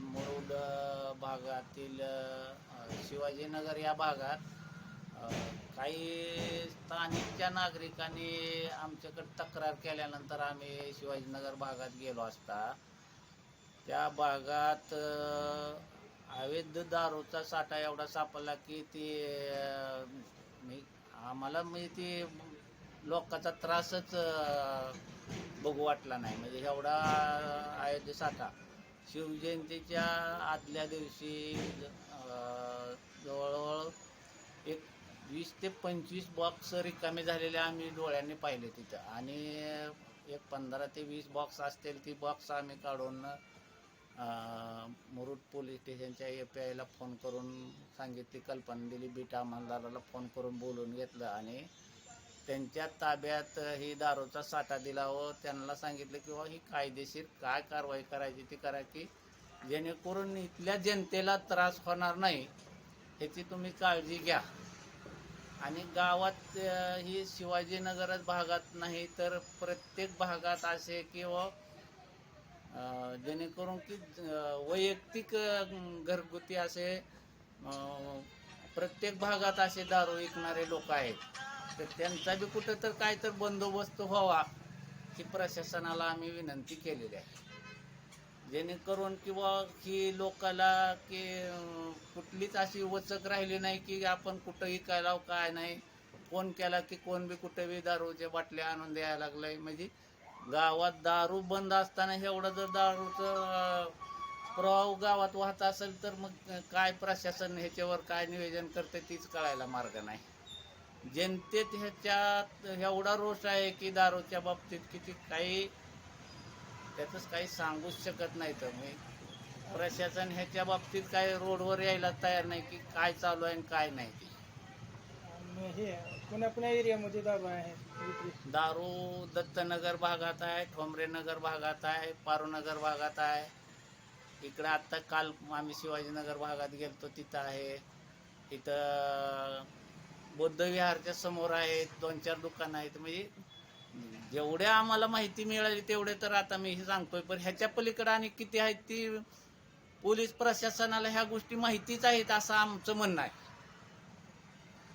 मुरुड भागातील शिवाजीनगर या भागात काही स्थानिकच्या नागरिकांनी आमच्याकडे तक्रार केल्यानंतर आम्ही शिवाजीनगर भागात गेलो असता त्या भागात अवैध दारूचा साठा एवढा सापडला की ती मी आम्हाला म्हणजे ती लोकांचा त्रासच बघू वाटला नाही. म्हणजे एवढा अवैध साठा. शिवजयंतीच्या आदल्या दिवशी जवळजवळ एक वीस ते पंचवीस बॉक्स रिकामे झालेले आम्ही डोळ्यांनी पाहिले तिथं. आणि एक पंधरा ते वीस बॉक्स असतील ती बॉक्स आम्ही काढून मुरुड पोलीस स्टेशनच्या ए पी आयला फोन करून सांगितली कल्पना दिली बीटा अंमलदाराला फोन करून बोलून घेतलं आणि त्यांच्या ताब्यात ही दारूचा साठा दिला व त्यांना सांगितलं की हो, ही कायदेशीर काय कारवाई करायची ती करा की जेणेकरून इथल्या जनतेला त्रास होणार नाही ह्याची तुम्ही काळजी घ्या. आणि गावात ही शिवाजीनगरच भागात नाही तर प्रत्येक भागात असे किंवा हो, जेणेकरून की वैयक्तिक घरगुती असे प्रत्येक भागात असे दारू विकणारे लोक आहेत. तर त्यांचा बी कुठं तर काय तर बंदोबस्त व्हावा ही प्रशासनाला आम्ही विनंती केलेली आहे. जेणेकरून किंवा की लोकाला की कुठलीच अशी वचक राहिली नाही की आपण कुठं विकायला काय नाही फोन केला की कोण बी कुठं बी दारूच्या बाटल्या आणून द्यायला लागलाय. म्हणजे गावात दारू बंद असताना एवढं जर दारूचं प्रभाव प्रवाह गावात वाहत असेल तर मग काय प्रशासन ह्याच्यावर काय नियोजन करते तीच कळायला मार्ग नाही. जनतेत ह्याच्यात एवढा रोष आहे की दारूच्या बाबतीत किती काही त्यातच काही सांगूच शकत नाही तर मी. प्रशासन ह्याच्या बाबतीत काय रोडवर यायला तयार नाही की काय चालू आहे आणि काय नाही ते. हे पुण्या पुण्या एरियामध्ये दारू आहे. दारू दत्तनगर भागात आहे ठोंबरेनगर भागात आहे पारूनगर भागात आहे. इकडं आत्ता काल आम्ही शिवाजीनगर भागात गेलतो तिथं आहे. इथं बौद्धविहारच्या समोर आहेत दोन चार दुकानं आहेत. म्हणजे जेवढ्या आम्हाला माहिती मिळाली तेवढे तर आता मी हे सांगतोय. पण ह्याच्या पलीकडे आणि किती आहेत ती पोलीस प्रशासनाला ह्या गोष्टी माहितीच आहेत असं आमचं म्हणणं आहे.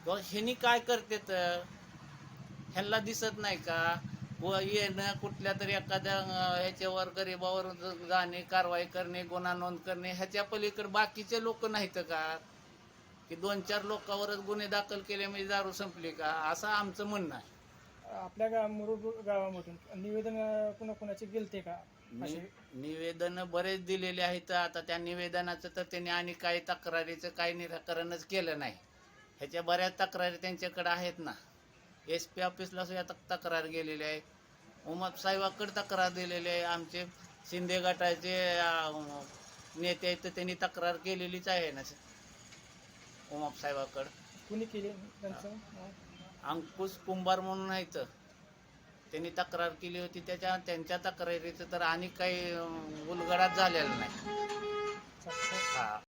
किंवा ह्यांनी काय करते तर? ह्यांना दिसत नाही का? व येणं कुठल्या तरी एखाद्या ह्याच्यावर गरिबावर जाणे कारवाई करणे गुन्हा नोंद करणे ह्याच्या पलीकडे बाकीचे लोक नाहीत का? की दोन चार लोकांवरच गुन्हे दाखल केले म्हणजे दारू संपली का? असं आमचं म्हणणं आहे. आपल्या गाव मुरुड गावामधून निवेदन कुणाकुणाचे गेलते का? निवेदन बरेच दिलेले आहेत. आता त्या निवेदनाचं तर त्यांनी आणि काही तक्रारीचं काही निराकरणच केलं नाही. ह्याच्या बऱ्याच तक्रारी त्यांच्याकडे आहेत ना. एस पी ऑफिसला सुद्धा तक- तक्रार गेलेली आहे. उमप साहेबाकडे तक्रार दिलेली आहे. आमचे शिंदे गटाचे अं, नेते आहेत तर त्यांनी तक्रार केलेलीच आहे ना. उमप साहेबाकडं कुणी केले त्यांचं? नाव? अंकुश कुंभार म्हणून आहेत त्यांनी तक्रार केली होती त्याच्या त्यांच्या तक्रारीचं तर आणि काही अं, उलगडाच झालेला नाही. हा.